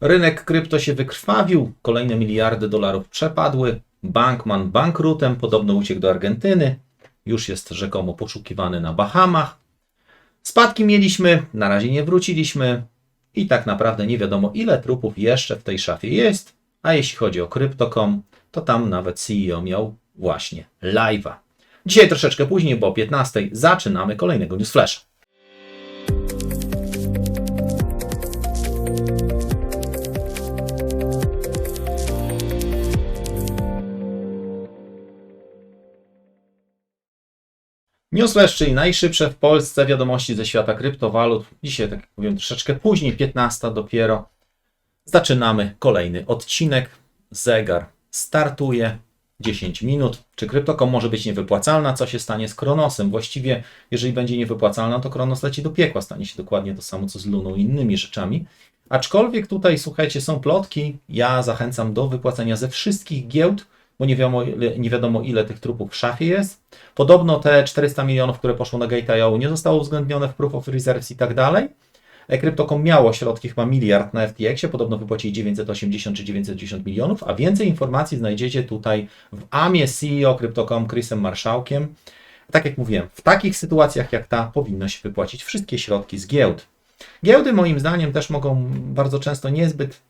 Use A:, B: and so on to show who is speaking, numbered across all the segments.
A: Rynek krypto się wykrwawił, kolejne miliardy dolarów przepadły. Bankman bankrutem, podobno uciekł do Argentyny, już jest rzekomo poszukiwany na Bahamach. Spadki mieliśmy, na razie nie wróciliśmy i tak naprawdę nie wiadomo ile trupów jeszcze w tej szafie jest. A jeśli chodzi o Crypto.com, to tam nawet CEO miał właśnie live'a. Dzisiaj troszeczkę później, bo o 15 zaczynamy kolejnego Newsflasha. Newsflash, czyli najszybsze w Polsce wiadomości ze świata kryptowalut. Dzisiaj, tak jak mówiłem, troszeczkę później, 15 dopiero. Zaczynamy kolejny odcinek. Zegar startuje. 10 minut. Czy Crypto.com może być niewypłacalna? Co się stanie z Kronosem? Właściwie, jeżeli będzie niewypłacalna, to Kronos leci do piekła. Stanie się dokładnie to samo, co z Luną i innymi rzeczami. Aczkolwiek tutaj, słuchajcie, są plotki. Ja zachęcam do wypłacenia ze wszystkich giełd, bo nie wiadomo, ile- nie wiadomo ile tych trupów w szafie jest. Podobno te 400 milionów, które poszło na Gate.io nie zostało uwzględnione w Proof of Reserves i tak dalej. E, Crypto.com miało środki chyba miliard na FTX-ie, podobno wypłacili 980 czy 910 milionów, a więcej informacji znajdziecie tutaj w AMie CEO Crypto.com Chrisem Marszałkiem. Tak jak mówiłem, w takich sytuacjach jak ta powinno się wypłacić wszystkie środki z giełd. Giełdy moim zdaniem też mogą bardzo często niezbyt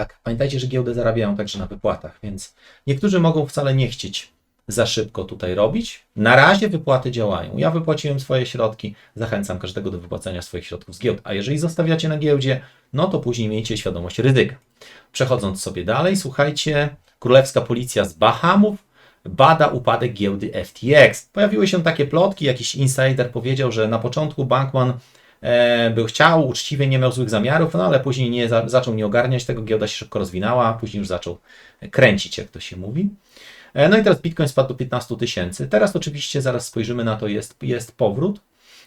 A: tak, pamiętajcie, że giełdy zarabiają także na wypłatach, więc niektórzy mogą wcale nie chcieć za szybko tutaj robić. Na razie wypłaty działają. Ja wypłaciłem swoje środki, zachęcam każdego do wypłacenia swoich środków z giełd. A jeżeli zostawiacie na giełdzie, no to później miejcie świadomość ryzyka. Przechodząc sobie dalej, słuchajcie, królewska policja z Bahamów bada upadek giełdy FTX. Pojawiły się takie plotki, jakiś insider powiedział, że na początku Bankman był chciał, uczciwie nie miał złych zamiarów, no ale później nie, za, zaczął nie ogarniać tego, giełda się szybko rozwinęła, później już zaczął kręcić, jak to się mówi. E, No i teraz Bitcoin spadł do 15 tysięcy. Teraz oczywiście zaraz spojrzymy na to, jest, jest powrót.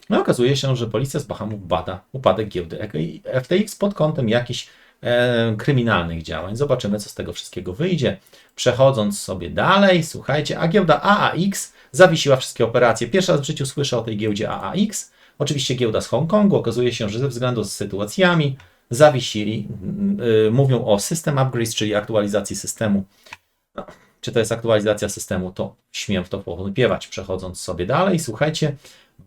A: No okazuje się, że policja z Bahamów bada upadek giełdy FTX pod kątem jakichś e, kryminalnych działań. Zobaczymy, co z tego wszystkiego wyjdzie. Przechodząc sobie dalej, słuchajcie, a giełda AAX zawiesiła wszystkie operacje. Pierwszy raz w życiu słyszę o tej giełdzie AAX. Oczywiście giełda z Hongkongu. Okazuje się, że ze względu z sytuacjami zawiesili, mm, y, mówią o system upgrades, czyli aktualizacji systemu. No, czy to jest aktualizacja systemu, to śmiem w to powątpiewać. Przechodząc sobie dalej, słuchajcie,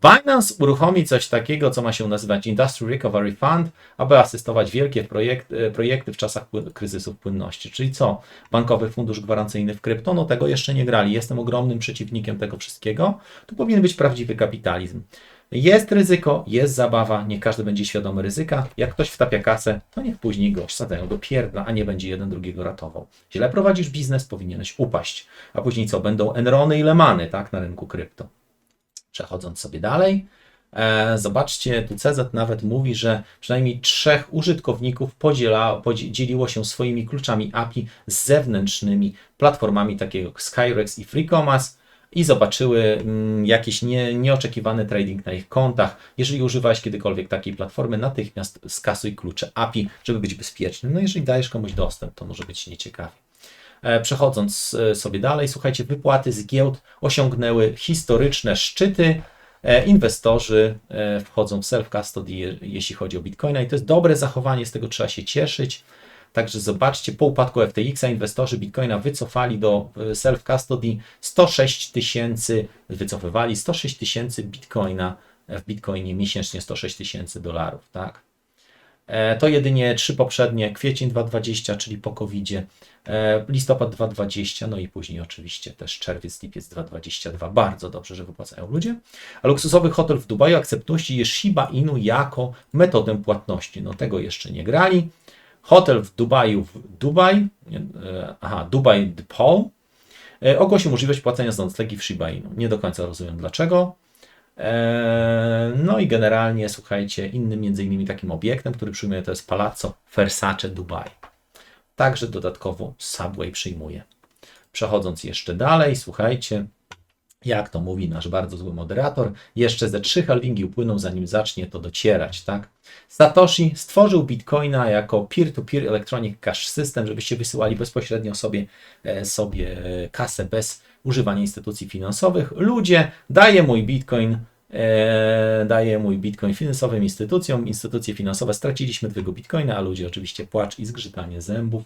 A: Binance uruchomi coś takiego, co ma się nazywać Industry Recovery Fund, aby asystować wielkie projekt, e, projekty w czasach pły- kryzysów płynności. Czyli co? Bankowy fundusz gwarancyjny w krypto? No tego jeszcze nie grali. Jestem ogromnym przeciwnikiem tego wszystkiego. Tu powinien być prawdziwy kapitalizm. Jest ryzyko, jest zabawa, niech każdy będzie świadomy ryzyka. Jak ktoś wtapia kasę, to niech później go wsadzają do pierdla, a nie będzie jeden drugiego ratował. Źle prowadzisz biznes, powinieneś upaść. A później co? Będą Enrony i Lemany, tak, na rynku krypto. Przechodząc sobie dalej, e, zobaczcie, tu CZ nawet mówi, że przynajmniej trzech użytkowników podziela, podzieliło się swoimi kluczami API z zewnętrznymi platformami takiego jak Skyrex i FreeCommerce i zobaczyły mm, jakiś nie, nieoczekiwany trading na ich kontach. Jeżeli używałeś kiedykolwiek takiej platformy, natychmiast skasuj klucze API, żeby być bezpiecznym. No jeżeli dajesz komuś dostęp, to może być nieciekawie. E, Przechodząc e, sobie dalej, słuchajcie, wypłaty z giełd osiągnęły historyczne szczyty. E, Inwestorzy wchodzą w self-custody, je- jeśli chodzi o Bitcoina, i to jest dobre zachowanie, z tego trzeba się cieszyć. Także zobaczcie, po upadku FTX-a inwestorzy Bitcoina wycofali do e, self-custody 106 tysięcy, wycofywali 106 tysięcy Bitcoina e, w Bitcoinie miesięcznie 106 tysięcy dolarów, tak? E, To jedynie trzy poprzednie, kwiecień 2020, czyli po COVID-zie, e, listopad 2020, no i później oczywiście też czerwiec, lipiec 2022. Bardzo dobrze, że wypłacają ludzie. A luksusowy hotel w Dubaju akceptuje Shiba Inu jako metodę płatności. No tego jeszcze nie grali. Hotel w Dubaju w Dubaj, e, aha, Dubai The Palm, e, ogłosił możliwość płacenia z noclegi w Shiba Inu. Nie do końca rozumiem dlaczego. Eee, No i generalnie, słuchajcie, innym między innymi takim obiektem, który przyjmuje, to jest Palazzo Versace Dubai. Także dodatkowo Subway przyjmuje. Przechodząc jeszcze dalej, słuchajcie, jak to mówi nasz bardzo zły moderator, jeszcze ze trzy halvingi upłyną, zanim zacznie to docierać, tak? Satoshi stworzył Bitcoina jako peer-to-peer electronic cash system, żebyście wysyłali bezpośrednio sobie, e, sobie e, kasę bez używania instytucji finansowych. Ludzie, daję mój Bitcoin e, daję mój bitcoin finansowym instytucjom. Instytucje finansowe straciliśmy twojego bitcoina, a ludzie oczywiście płacz i zgrzytanie zębów.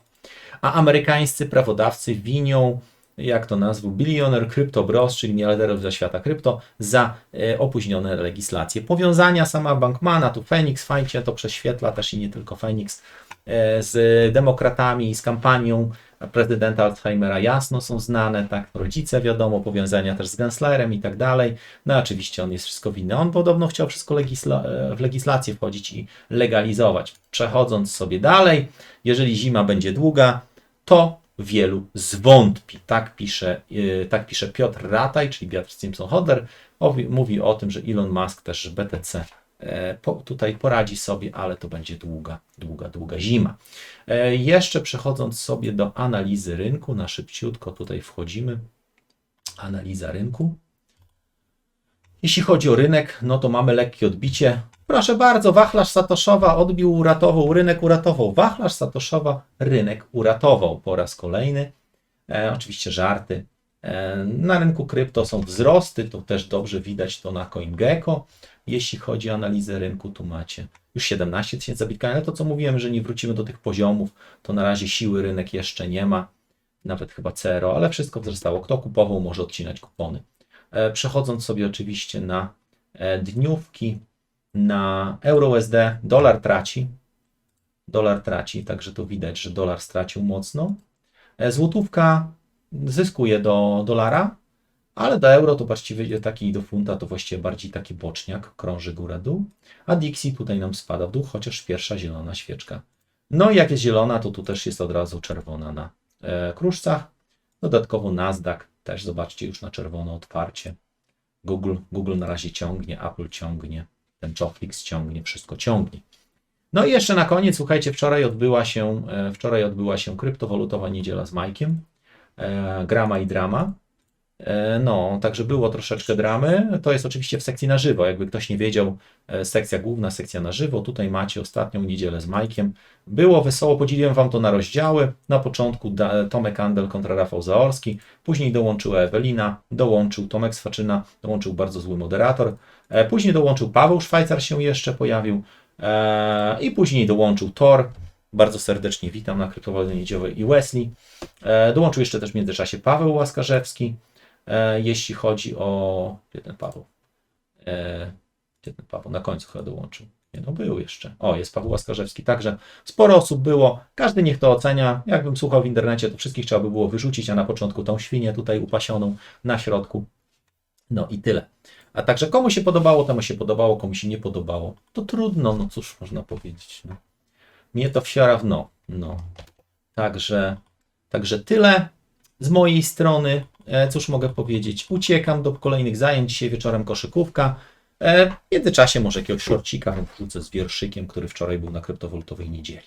A: A amerykańscy prawodawcy winią, jak to nazwał, Billionaire Crypto Bros, czyli miliarderów ze świata krypto, za e, opóźnione legislacje. Powiązania sama Bankmana, tu Phoenix, fajnie to prześwietla też i nie tylko Phoenix, e, z demokratami, z kampanią prezydenta Alzheimera jasno są znane, tak, rodzice wiadomo, powiązania też z Genslerem i tak dalej. No oczywiście on jest wszystko winny. On podobno chciał wszystko legisla e, w legislację wchodzić i legalizować. Przechodząc sobie dalej, jeżeli zima będzie długa, to wielu zwątpi. Tak pisze, e, tak pisze Piotr Rataj, czyli Piotr Simpson-Hodder. Mówi, o tym, że Elon Musk też BTC e, tutaj poradzi sobie, ale to będzie długa, długa, długa zima. E, Jeszcze przechodząc sobie do analizy rynku, na szybciutko tutaj wchodzimy. Analiza rynku. Jeśli chodzi o rynek, no to mamy lekkie odbicie. Proszę bardzo, wachlarz Satoszowa odbił, uratował, rynek uratował. Wachlarz Satoszowa, rynek uratował po raz kolejny. E, oczywiście żarty. E, na rynku krypto są wzrosty, to też dobrze widać to na CoinGecko. Jeśli chodzi o analizę rynku, tu macie już 17 tysięcy za Bitcoin, ale to co mówiłem, że nie wrócimy do tych poziomów, to na razie siły rynek jeszcze nie ma, nawet chyba CRO, ale wszystko wzrastało. Kto kupował, może odcinać kupony. E, Przechodząc sobie oczywiście na e, dniówki, na EURUSD, dolar traci, dolar traci, także tu widać, że dolar stracił mocno. E, Złotówka zyskuje do dolara, ale do euro to właściwie taki do funta to właściwie bardziej taki boczniak, krąży góra-dół, a Dixie tutaj nam spada w dół, chociaż pierwsza zielona świeczka. No i jak jest zielona, to tu też jest od razu czerwona na e, kruszcach. Dodatkowo Nasdaq też zobaczcie już na czerwono otwarcie. Google, Google na razie ciągnie, Apple ciągnie, ten Choflix ciągnie, wszystko ciągnie. No i jeszcze na koniec, słuchajcie, wczoraj odbyła się, e, wczoraj odbyła się kryptowalutowa niedziela z Majkiem. E, grama i drama. E, No, także było troszeczkę dramy. To jest oczywiście w sekcji na żywo. Jakby ktoś nie wiedział, e, sekcja główna, sekcja na żywo. Tutaj macie ostatnią niedzielę z Majkiem. Było wesoło, podzieliłem Wam to na rozdziały. Na początku Tomek Andel kontra Rafał Zaorski, później dołączyła Ewelina, dołączył Tomek Swaczyna, dołączył bardzo zły moderator. E, Później dołączył Paweł Szwajcar się jeszcze pojawił i później dołączył Tor. Bardzo serdecznie witam na kryptowaluty niedzielnej i Wesley. Dołączył jeszcze też w międzyczasie Paweł Łaskarzewski. E, jeśli chodzi o. Gdzie ten Paweł? Gdzie ten Paweł? Na końcu chyba dołączył. Nie, no był jeszcze. O, jest Paweł Łaskarzewski. Także sporo osób było. Każdy niech to ocenia. Jakbym słuchał w internecie, to wszystkich trzeba by było wyrzucić, a na początku tą świnię tutaj upasioną na środku. No i tyle. A także komu się podobało, temu się podobało, komu się nie podobało. To trudno, no cóż można powiedzieć. No. Mnie to wsiara w no. no. Także, także tyle z mojej strony. E, Cóż mogę powiedzieć? Uciekam do kolejnych zajęć. Dzisiaj wieczorem koszykówka. E, W międzyczasie może jakiegoś szorcika wrzucę z wierszykiem, który wczoraj był na kryptowalutowej niedzieli.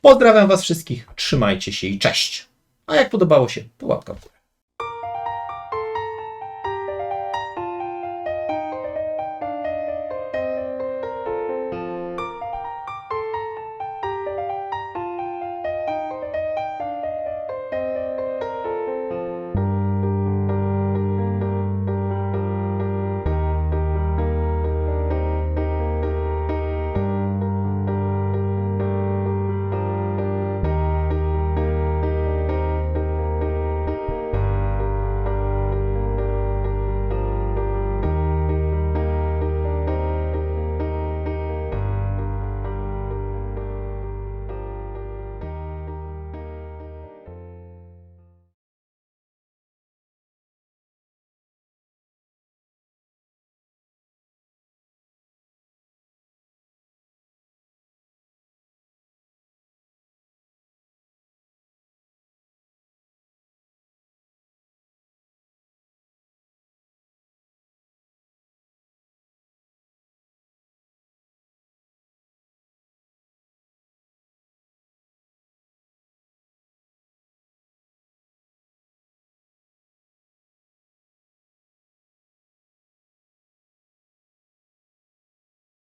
A: Pozdrawiam Was wszystkich. Trzymajcie się i cześć. A jak podobało się, to łapka w górę.